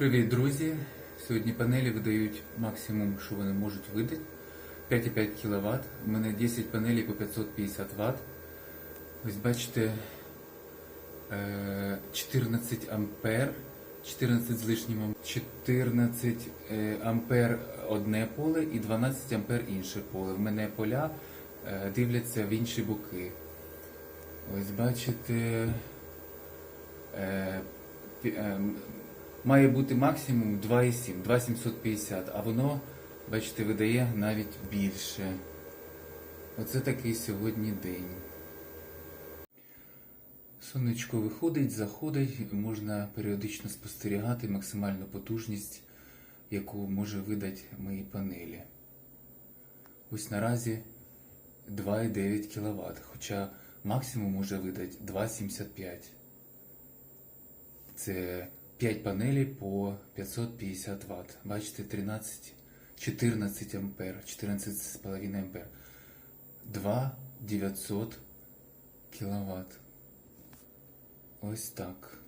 Привіт, друзі! Сьогодні панелі видають максимум, що вони можуть видати 5,5 кВт. У мене 10 панелей по 550 Вт. Ось бачите, е, 14 ампер, 14 з лишнім ам- 14 е, ампер одне поле і 12 ампер інше поле. В мене поля е, дивляться в інші боки. Ось бачите. Має бути максимум 2,7, 2,750, а воно, бачите, видає навіть більше. Оце такий сьогодні день. Сонечко виходить, заходить, можна періодично спостерігати максимальну потужність, яку може видати мої панелі. Ось наразі 2,9 кВт, хоча максимум може видати 2,75. Це 5 панелей по 550 Вт. Бачите, 13, 14 ампер, 14,5 ампер. 2 900 кВт. Ось так.